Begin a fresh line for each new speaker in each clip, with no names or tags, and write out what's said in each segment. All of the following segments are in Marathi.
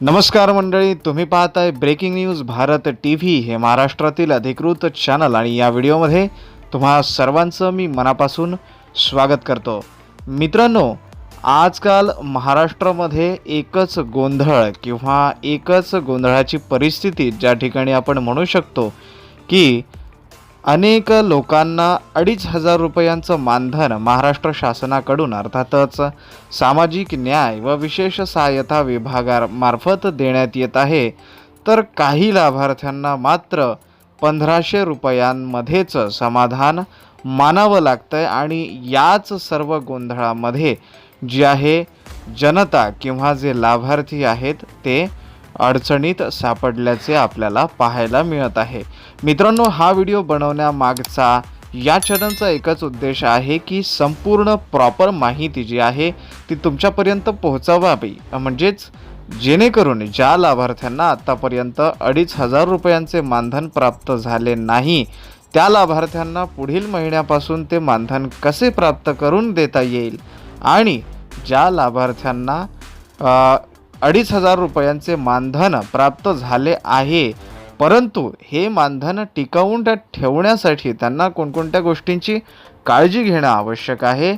नमस्कार मंडळी तुम्ही पाहताय breaking news Bharat T V हे महाराष्ट्रातील अधिकृत चॅनल आणि या व्हिडिओमध्ये तुम्हा सर्वांचं मी मनापासून स्वागत करतो. मित्रांनो आजकाल महाराष्ट्रामध्ये एकच गोंधळ किंवा एकच गोंधळाची परिस्थिती ज्या ठिकाणी आपण म्हणू शकतो की अनेक लोकांना अडीच हजार रुपयांचं मानधन महाराष्ट्र शासनाकडून अर्थातच सामाजिक न्याय व विशेष सहाय्यता विभागामार्फत देण्यात येत आहे. तर काही लाभार्थ्यांना मात्र पंधराशे रुपयांमध्येच समाधान मानावं लागतं आहे आणि याच सर्व गोंधळामध्ये जी आहे जनता किंवा जे लाभार्थी आहेत ते अडचणीत सापडल्याचे आपल्याला पाहायला मिळत आहे. मित्रांनो हा व्हिडिओ बनवण्यामागचा या चॅनलचा एकच उद्देश आहे की संपूर्ण प्रॉपर माहिती जी आहे ती तुमच्यापर्यंत पोहोचवावी. म्हणजेच जेणेकरून ज्या लाभार्थ्यांना आत्तापर्यंत अडीच हजार रुपयांचे मानधन प्राप्त झाले नाही त्या लाभार्थ्यांना पुढील महिन्यापासून ते मानधन कसे प्राप्त करून देता येईल? आणि ज्या लाभार्थ्यांना अडीच हजार रुपयांचे मानधन प्राप्त झाले आहे. परंतु हे मानधन टिकवून ठेवण्यासाठी त्यांना कोणकोणत्या गोष्टींची काळजी घेणं आवश्यक आहे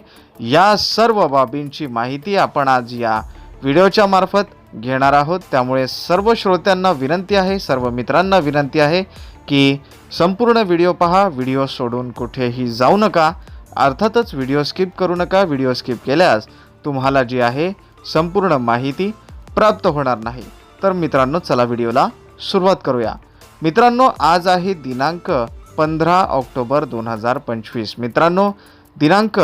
या सर्व बाबींची माहिती आपण आज या व्हिडिओच्या मार्फत घेणार आहोत. त्यामुळे सर्व श्रोत्यांना विनंती आहे सर्व मित्रांना विनंती आहे की संपूर्ण व्हिडिओ पहा व्हिडिओ सोडून कुठेही जाऊ नका. अर्थातच व्हिडिओ स्किप करू नका. व्हिडिओ स्किप केल्यास तुम्हाला जी आहे संपूर्ण माहिती प्राप्त होणार नाही. तर मित्रांनो चला व्हिडिओला सुरुवात करूया. मित्रांनो आज आहे दिनांक पंधरा ऑक्टोबर दोन हजार पंचवीस. मित्रांनो दिनांक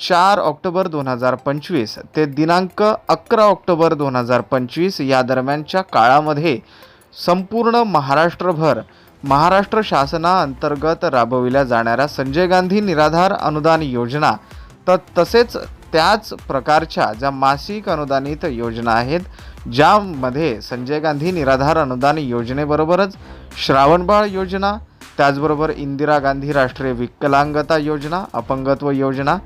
चार ऑक्टोबर दोन हजार पंचवीस ते दिनांक अकरा ऑक्टोबर दोन हजार पंचवीस या दरम्यानच्या काळामध्ये संपूर्ण महाराष्ट्रभर महाराष्ट्र शासनाअंतर्गत राबविल्या जाणाऱ्या संजय गांधी निराधार अनुदान योजना तर तसेच त्याच प्रकारच्या ज्या मासिक अनुदानित योजना आहेत ज्यामध्ये संजय गांधी निराधार अनुदान योजनेबरोबरच श्रावणबाळ योजना त्याचबरोबर इंदिरा गांधी राष्ट्रीय विकलांगता योजना अपंगत्व योजना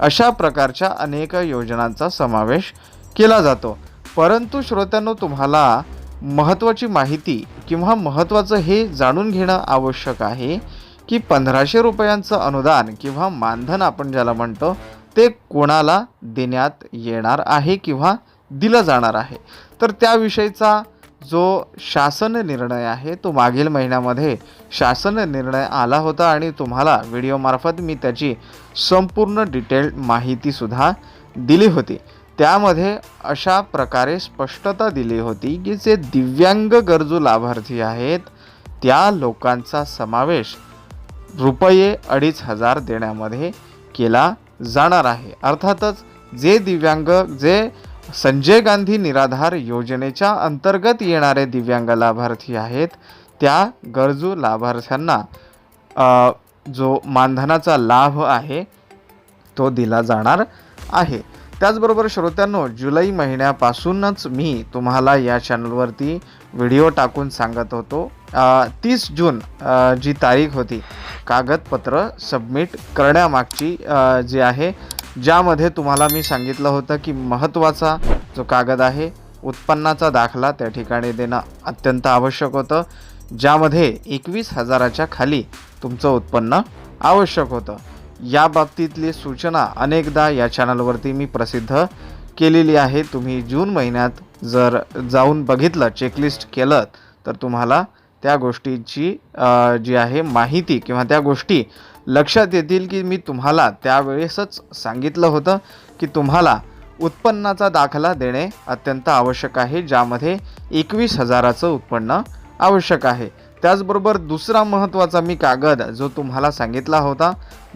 अशा प्रकारच्या अनेक योजनांचा समावेश केला जातो. परंतु श्रोत्यांनो तुम्हाला महत्त्वाची माहिती किंवा महत्त्वाचं हे जाणून घेणं आवश्यक आहे की पंधराशे रुपयांचं अनुदान किंवा मानधन आपण ज्याला म्हणतो ते कोणाला देण्यात येणार आहे किंवा दिलं जाणार आहे. तर त्याविषयीचा जो शासन निर्णय आहे तो मागील महिन्यामध्ये शासन निर्णय आला होता आणि तुम्हाला व्हिडिओमार्फत मी त्याची संपूर्ण डिटेल माहितीसुद्धा दिली होती. त्यामध्ये अशा प्रकारे स्पष्टता दिली होती की जे दिव्यांग गरजू लाभार्थी आहेत त्या लोकांचा समावेश रुपये अडीच हजार देण्यामध्ये केला जाणार आहे. अर्थातच जे दिव्यांग जे संजय गांधी निराधार योजनेच्या अंतर्गत येणारे दिव्यांग लाभार्थी आहेत. त्या गरजू लाभार्थ्यांना जो मानधनाचा लाभ आहे तो दिला जाणार आहे. त्याचबरोबर श्रोत्यांनो जुलै महिन्यापासूनच मी तुम्हाला या चॅनलवरती व्हिडिओ टाकून सांगत होतो. तीस जून जी तारीख होती कागदपत्र सबमिट करण्यामागची जी आहे ज्यामध्ये तुम्हाला मी सांगितलं होतं की महत्त्वाचा जो कागद आहे उत्पन्नाचा दाखला त्या ठिकाणी देणं अत्यंत आवश्यक होतं. ज्यामध्ये एकवीस हजाराच्या खाली तुमचं उत्पन्न आवश्यक होतं. या बाबतीतली सूचना अनेकदा या चॅनलवरती मी प्रसिद्ध केलेली आहे. तुम्ही जून महिन्यात जर जाऊन बघितलं चेकलिस्ट केलं तर तुम्हाला त्या गोष्टीची जी आहे माहिती किंवा त्या गोष्टी लक्षात येतील की मी तुम्हाला त्यावेळेसच सांगितलं होतं की तुम्हाला उत्पन्नाचा दाखला देणे अत्यंत आवश्यक आहे ज्यामध्ये एकवीस हजाराचं उत्पन्न आवश्यक आहे. त्याचबरोबर दुसरा महत्त्वाचा मी कागद जो तुम्हाला सांगितला होता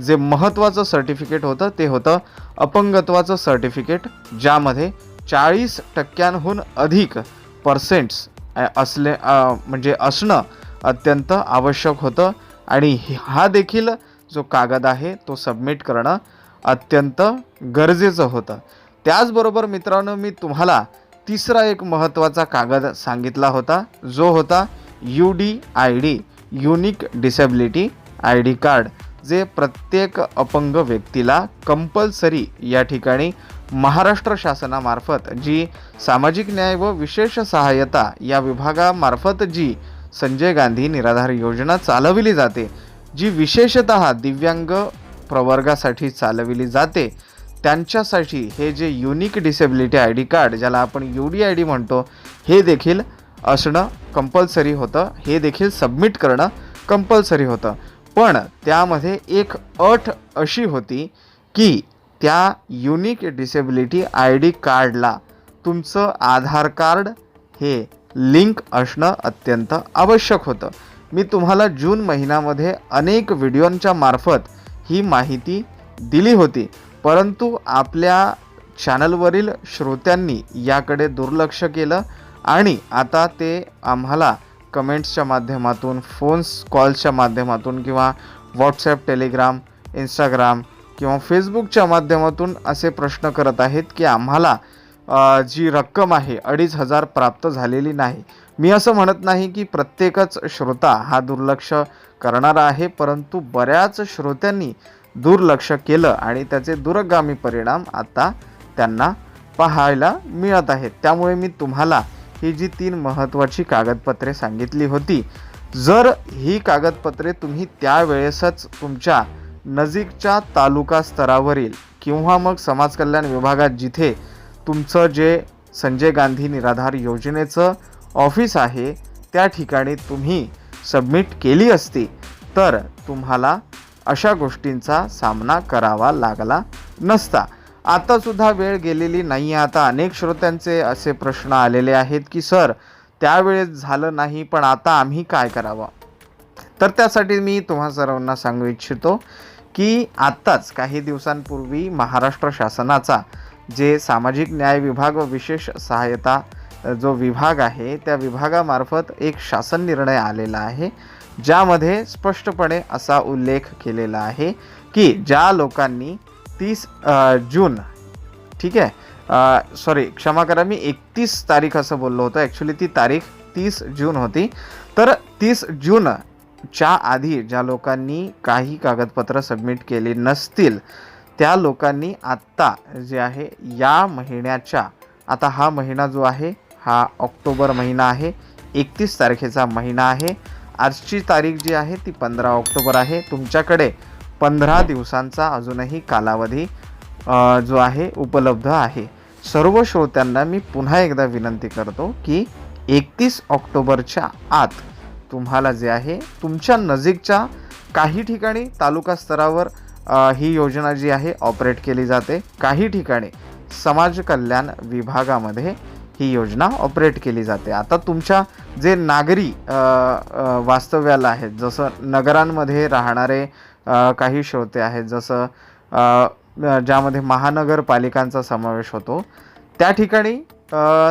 जे महत्त्वाचं सर्टिफिकेट होतं ते होतं अपंगत्वाचं सर्टिफिकेट ज्यामध्ये चाळीस टक्क्यांहून अधिक पर्सेंट्स असले म्हणजे असणं अत्यंत आवश्यक होतं. आणि हा देखील जो कागद आहे तो सबमिट करणं अत्यंत गरजेचं होतं. त्याचबरोबर मित्रांनो मी तुम्हाला तिसरा एक महत्त्वाचा कागद सांगितला होता जो होता U D I D unique disability I D card जे प्रत्येक अपंग व्यक्तीला कंपल्सरी या ठिकाणी महाराष्ट्र शासनामार्फत जी सामाजिक न्याय व विशेष सहाय्यता या विभागामार्फत जी संजय गांधी निराधार योजना चालविली जाते जी विशेषत दिव्यांग प्रवर्गासाठी चालविली जाते त्यांच्यासाठी हे जे unique disability I D card ज्याला आपण यू डी आय डी म्हणतो हे देखील असणं कंपल्सरी होतं. हे देखील सबमिट करणं कंपल्सरी होतं. पण त्यामध्ये एक अट अशी होती की त्या युनिक डिसेबिलिटी आय डी कार्डला तुमचं आधार कार्ड हे लिंक असणं अत्यंत आवश्यक होतं. मी तुम्हाला जून महिन्यामध्ये अनेक व्हिडिओंच्या मार्फत ही माहिती दिली होती. परंतु आपल्या चॅनलवरील श्रोत्यांनी याकडे दुर्लक्ष केलं आणि आता ते आम्हाला कमेंट्सच्या माध्यमातून फोन्स कॉल्सच्या माध्यमातून किंवा व्हॉट्सॲप टेलिग्राम इंस्टाग्राम किंवा फेसबुकच्या माध्यमातून असे प्रश्न करत आहेत की आम्हाला जी रक्कम आहे अडीच हजार प्राप्त झालेली नाही. मी असं म्हणत नाही की प्रत्येकच श्रोता हा दुर्लक्ष करणारा आहे परंतु बऱ्याच श्रोत्यांनी दुर्लक्ष केलं आणि त्याचे दूरगामी परिणाम आता त्यांना पाहायला मिळत आहेत. त्यामुळे मी तुम्हाला ही जी तीन महत्त्वाची कागदपत्रे सांगितली होती जर ही कागदपत्रे तुम्ही त्यावेळेसच तुमच्या नजीकच्या तालुका स्तरावरील किंवा मग समाज कल्याण विभागात जिथे तुमचं जे संजय गांधी निराधार योजनेचं ऑफिस आहे त्या ठिकाणी तुम्ही सबमिट केली असती तर तुम्हाला अशा गोष्टींचा सामना करावा लागला नसता. आतासुद्धा वेळ गेलेली नाही आहे आता अनेक श्रोत्यांचे असे प्रश्न आलेले आहेत की सर त्यावेळेस झालं नाही पण आता आम्ही काय करावं? तर त्यासाठी मी तुम्हा सर्वांना सांगू इच्छितो की आत्ताच काही दिवसांपूर्वी महाराष्ट्र शासनाचा जे सामाजिक न्याय विभाग व विशेष सहायता जो विभाग आहे त्या विभागामार्फत एक शासन निर्णय आलेला आहे ज्यामध्ये स्पष्टपणे असा उल्लेख केलेला आहे की ज्या लोकांनी तीस जून ठीक आहे सॉरी क्षमा करा मी एकतीस तारीख असं बोललो होतो ॲक्च्युली ती तारीख तीस जून होती. तर तीस जूनच्या आधी ज्या लोकांनी काही कागदपत्र सबमिट केली नसतील त्या लोकांनी आत्ता जे आहे या महिन्याच्या आता हा महिना जो आहे हा ऑक्टोबर महिना आहे एकतीस तारखेचा महिना आहे. आजची तारीख जी आहे ती पंधरा ऑक्टोबर आहे. तुमच्याकडे पंधरा दिवसांचा अजूनही कालावधी जो आहे उपलब्ध आहे. सर्व श्रोत्यांना मी पुन्हा एकदा विनंती करतो की एकतीस ऑक्टोबरच्या आत तुम्हाला जे आहे तुमच्या नजीकच्या काही ठिकाणी तालुका स्तरावर ही योजना जी आहे ऑपरेट केली जाते. काही ठिकाणी समाज कल्याण विभागामध्ये ही योजना ऑपरेट केली जाते. आता तुमच्या जे नागरी वास्तव्याला आहेत जसं नगरांमध्ये राहणारे काही श्रोते आहेत जसं ज्यामध्ये महानगरपालिकांचा समावेश होतो त्या ठिकाणी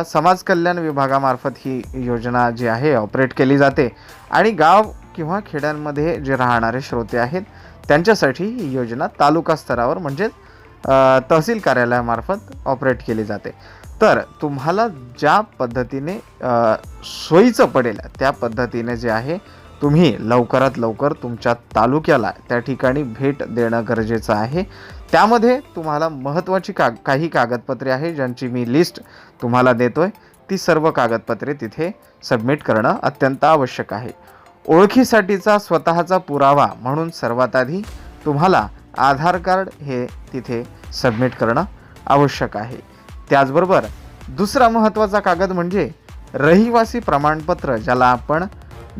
समाज कल्याण विभागामार्फत ही योजना जी आहे ऑपरेट केली जाते. आणि गाव किंवा खेड्यांमध्ये जे राहणारे श्रोते आहेत त्यांच्यासाठी ही योजना तालुका स्तरावर म्हणजेच तहसील कार्यालयामार्फत ऑपरेट केली जाते. तर तुम्हाला ज्या पद्धतीने सोयीचं पडेल त्या पद्धतीने जे आहे तुम्ही लवकरात लवकर तुमच्या तालुक्याला त्या ठिकाणी भेट देणं गरजेचं आहे. त्यामध्ये तुम्हाला महत्त्वाची का काही कागदपत्रे आहे ज्यांची मी लिस्ट तुम्हाला देतो आहे ती सर्व कागदपत्रे तिथे सबमिट करणं अत्यंत आवश्यक आहे. ओळखीसाठीचा स्वतःचा पुरावा म्हणून सर्वात आधी तुम्हाला आधार कार्ड हे तिथे सबमिट करणं आवश्यक आहे. त्याचबरोबर दुसरा महत्त्वाचा कागद म्हणजे रहिवासी प्रमाणपत्र ज्याला आपण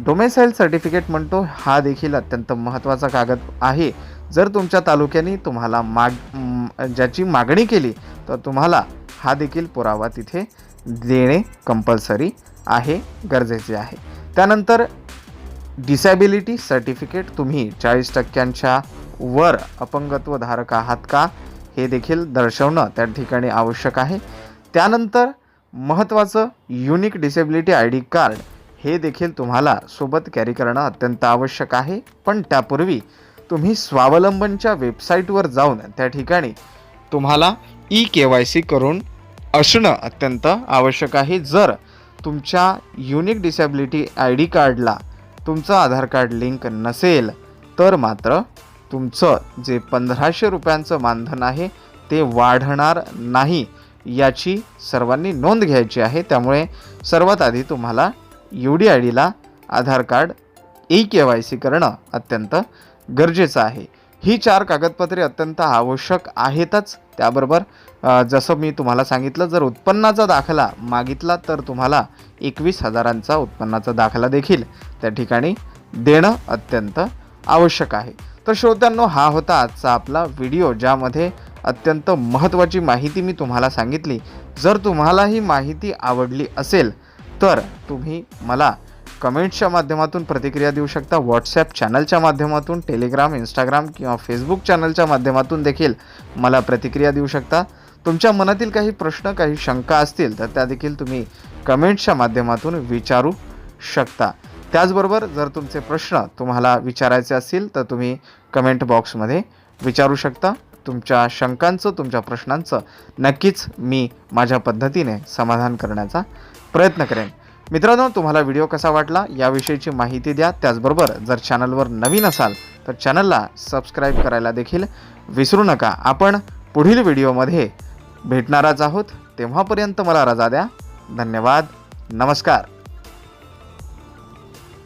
डोमेसाईल सर्टिफिकेट म्हणतो हा देखील अत्यंत महत्त्वाचा कागद आहे. जर तुमच्या तालुक्याने तुम्हाला माग ज्याची मागणी केली तर तुम्हाला हा देखील पुरावा तिथे देणे कंपल्सरी आहे गरजेचे आहे. त्यानंतर डिसॅबिलिटी सर्टिफिकेट तुम्ही चाळीस टक्क्यांच्या वर अपंगत्व धारक आहात का? हे देखील दर्शवणं त्या ठिकाणी आवश्यक आहे. त्यानंतर महत्त्वाचं unique disability I D card हे देखील तुम्हाला सोबत कॅरी करणं अत्यंत आवश्यक आहे. पण त्यापूर्वी तुम्ही स्वावलंबनच्या वेबसाईटवर जाऊन त्या ठिकाणी तुम्हाला ई के वाय सी करून असणं अत्यंत आवश्यक आहे. जर तुमच्या युनिक डिसॅबिलिटी आय डी कार्डला तुमचं आधार कार्ड लिंक नसेल तर मात्र तुमचं जे पंधराशे रुपयांचं मानधन आहे ते वाढणार नाही याची सर्वांनी नोंद घ्यायची आहे. त्यामुळे सर्वात आधी तुम्हाला U D I Dila Aadhaar card e K Y C करणं अत्यंत गरजेचं आहे. ही चार कागदपत्रे अत्यंत आवश्यक आहेतच. त्याबरोबर जसं मी तुम्हाला सांगितलं जर उत्पन्नाचा दाखला मागितला तर तुम्हाला एकवीस हजारांचा उत्पन्नाचा दाखला देखील त्या ठिकाणी देणं अत्यंत आवश्यक आहे. तर श्रोत्यांनो हा होता आजचा आपला व्हिडिओ ज्यामध्ये अत्यंत महत्त्वाची माहिती मी तुम्हाला सांगितली. जर तुम्हाला ही माहिती आवडली असेल तर तुम्ही मला कमेंट्सच्या माध्यमातून प्रतिक्रिया देऊ शकता. व्हॉट्सॲप चॅनलच्या माध्यमातून टेलिग्राम इंस्टाग्राम किंवा फेसबुक चॅनलच्या माध्यमातून देखील मला प्रतिक्रिया देऊ शकता. तुमच्या मनातील काही प्रश्न काही शंका असतील तर त्या देखील तुम्ही कमेंट्सच्या माध्यमातून विचारू शकता. त्याचबरोबर जर तुमचे प्रश्न तुम्हाला विचारायचे असतील तर तुम्ही कमेंट बॉक्समध्ये विचारू शकता. तुमच्या शंकांचं तुमच्या प्रश्नांचं नक्कीच मी माझ्या पद्धतीने समाधान करण्याचा प्रयत्न करेन. मित्रांनो तुम्हाला व्हिडिओ कसा वाटला याविषयीची माहिती द्या. त्याचबरोबर जर चॅनलवर नवीन असाल तर चॅनलला सबस्क्राईब करायला देखील विसरू नका. आपण पुढील व्हिडिओमध्ये भेटणारच आहोत. तेव्हापर्यंत मला रजा द्या. धन्यवाद. नमस्कार.